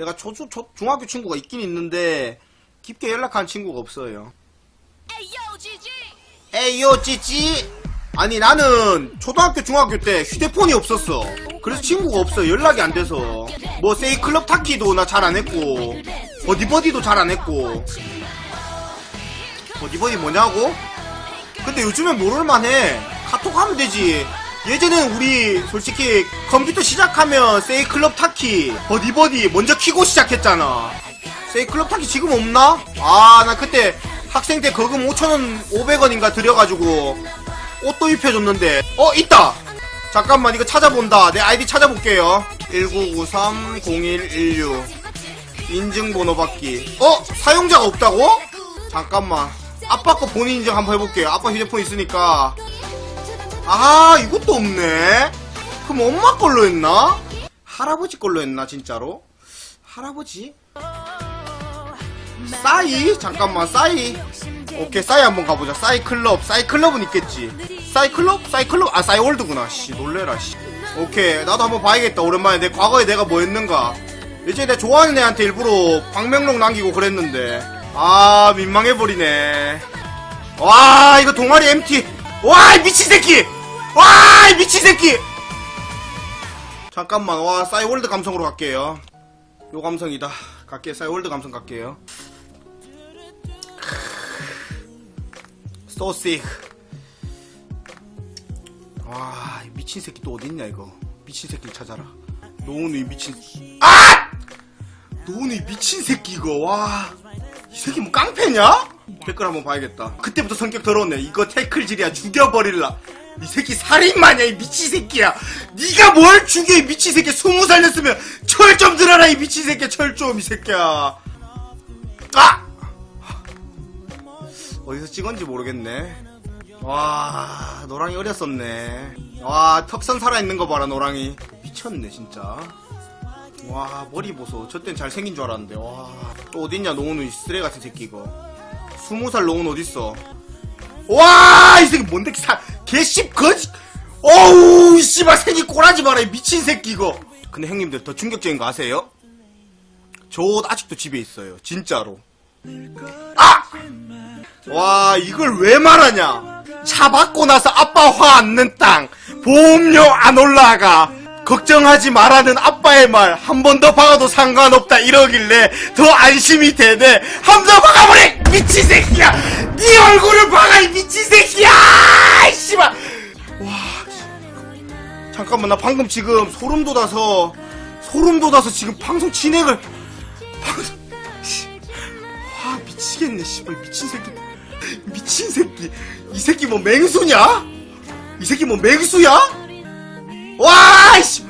내가 초, 초, 초- 중학교 친구가 있긴 있는데 깊게 연락한 친구가 없어요. 에이요 찌찌 아니 나는 초등학교 중학교 때 휴대폰이 없었어. 그래서 친구가 없어 연락이 안 돼서. 뭐 세이클럽 타키도 나 잘 안 했고 버디버디도 잘 안 했고. 버디버디 뭐냐고? 근데 요즘엔 모를만해. 카톡 하면 되지 예전엔 우리 솔직히 컴퓨터 시작하면 세이클럽 타키 버디버디 먼저 키고 시작했잖아. 세이클럽 타키 지금 없나? 아 나 그때 학생 때 거금 5천원 500원인가 들여가지고 옷도 입혀줬는데. 어 있다! 잠깐만 이거 찾아본다. 내 아이디 찾아볼게요. 1993-0116 인증번호 받기. 어? 사용자가 없다고? 잠깐만. 아빠 거 본인 인증 한번 해볼게요. 아빠 휴대폰 있으니까 아 이것도 없네. 그럼 엄마 걸로 했나? 할아버지 걸로 했나 진짜로? 할아버지? 싸이? 잠깐만 싸이. 오케이 싸이 한번 가보자. 싸이 클럽. 싸이 클럽은 있겠지. 싸이 클럽? 싸이 클럽? 아 싸이 월드구나. 씨 놀래라 씨. 오케이 나도 한번 봐야겠다. 오랜만에 내 과거에 내가 뭐 했는가. 예전에 내가 좋아하는 애한테 일부러 방명록 남기고 그랬는데. 아 민망해버리네. 와 이거 동아리 MT. 와이 미친 새끼 와 이 미친 새끼! 잠깐만 와 싸이 월드 감성으로 갈게요. 요 감성이다. 갈게 싸이 월드 감성 갈게요. 소식 와, 이 미친 새끼 또 어딨냐 이거. 미친 새끼를 찾아라. 노은우 이 미친 아! 노은우 이 미친 새끼 이거. 와 이 새끼 뭐 깡패냐? 댓글 한번 봐야겠다. 그때부터 성격 더러웠네. 이거 태클질이야. 죽여버릴라 이 새끼 살인마냐 이 미친 새끼야 네가 뭘 죽여 이 미친 새끼 스무 살 됐으면 철 좀 들어라 이 미친 새끼야 철좀이 새끼야 아! 어디서 찍었는지 모르겠네. 와, 노랑이 어렸었네. 와, 턱선 살아있는 거 봐라, 노랑이. 미쳤네, 진짜. 와, 머리 보소. 저땐 잘생긴 줄 알았는데, 와. 또 어딨냐, 노은우, 이 쓰레 같은 새끼, 이거. 스무 살 노은 어딨어? 와, 이 새끼 뭔데, 사, 개씹, 거지. 어우, 씨발, 새끼 꼬라지 마라, 이 미친 새끼, 이거. 근데 형님들, 더 충격적인 거 아세요? 저 옷 아직도 집에 있어요. 진짜로. 아! 와 이걸 왜 말하냐 차 받고 나서 아빠 화 안는 땅 보험료 안 올라가 걱정하지 말라는 아빠의 말 한 번 더 박아도 상관없다 이러길래 더 안심이 되네 한 번 더 박아버려 미친 새끼야 네 얼굴을 박아 이 미친 새끼야 이 씨발 와 씨. 잠깐만 나 방금 지금 소름 돋아서 소름 돋아서 지금 방송 진행을 방송 씨. 와 미치겠네 씨발 미친 새끼 미친 새끼 이 새끼 뭐 맹수냐? 이 새끼 뭐 맹수야? 와 씨.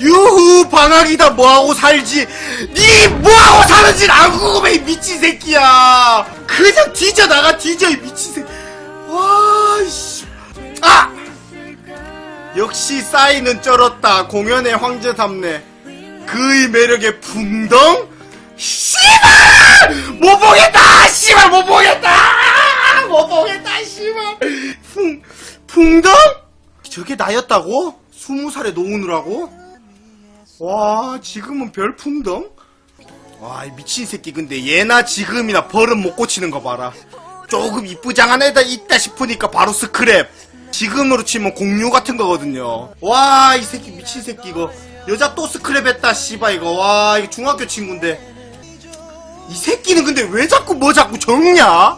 유후 방학이다 뭐하고 살지. 니 뭐하고 사는지 안 궁금해 이 미친 새끼야. 그냥 뒤져 나가 뒤져 이 미친 새끼 와씨. 아! 역시 싸이는 쩔었다. 공연의 황제답네 그의 매력에 풍덩? 씨발! 못 보겠다! 씨발 못 보겠다! 못 보겠다 씨발. 풍 풍덩? 저게 나였다고 스무 살에 노은우라고? 와 지금은 별풍덩? 와이 미친 새끼 근데 얘나 지금이나 버릇 못 고치는 거 봐라. 조금 이쁘장한 애다 있다 싶으니까 바로 스크랩. 지금으로 치면 공유 같은 거거든요. 와 이 새끼 미친 새끼 이거. 여자 또 스크랩 했다 씨발 이거. 와 이거 중학교 친구인데. 이 새끼는 근데 왜 자꾸 뭐 자꾸 적냐?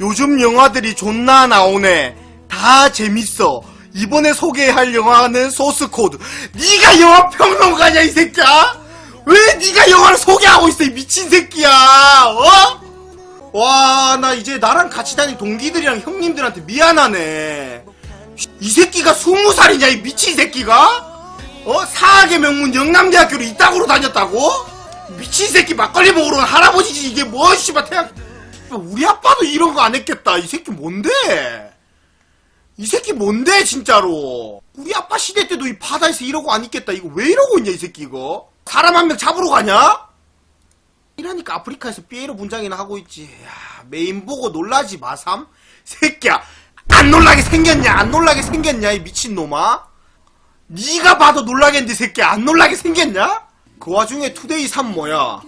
요즘 영화들이 존나 나오네. 다 재밌어. 이번에 소개할 영화는 소스코드. 네가 영화 평론가냐 이 새끼야? 왜 네가 영화를 소개하고 있어 이 미친 새끼야? 어? 와, 나 이제 나랑 같이 다닌 동기들이랑 형님들한테 미안하네. 이 새끼가 스무 살이냐 이 미친 새끼가? 어? 사학의 명문 영남대학교를 이따구로 다녔다고? 미친 새끼 막걸리 먹으러 온 할아버지지 이게 뭐 씨발 태양 우리 아빠도 이런 거 안 했겠다 이 새끼 뭔데 이 새끼 뭔데 진짜로? 우리 아빠 시대 때도 이 바다에서 이러고 안 있겠다. 이거 왜 이러고 있냐 이 새끼 이거? 사람 한 명 잡으러 가냐? 이러니까 아프리카에서 삐에로 분장이나 하고 있지. 야, 메인 보고 놀라지 마삼. 새끼야 안 놀라게 생겼냐? 안 놀라게 생겼냐 이 미친놈아? 네가 봐도 놀라겠는데 새끼야. 안 놀라게 생겼냐? 그 와중에 투데이 3 뭐야?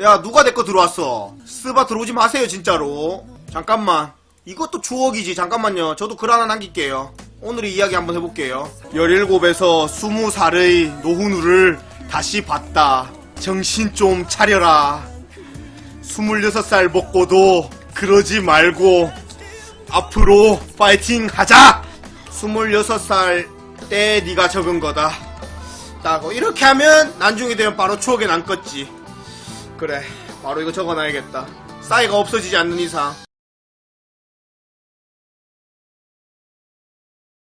야, 누가 내 거 들어왔어? 스바 들어오지 마세요, 진짜로. 잠깐만. 이것도 추억이지. 잠깐만요. 저도 글 하나 남길게요. 오늘의 이야기 한번 해볼게요. 17에서 20살의 노훈우를 다시 봤다. 정신 좀 차려라. 26살 먹고도 그러지 말고 앞으로 파이팅 하자! 26살 때 네가 적은 거다. 따고 이렇게 하면 나중에 되면 바로 추억에 남겠지. 그래, 바로 이거 적어놔야겠다. 싸이가 없어지지 않는 이상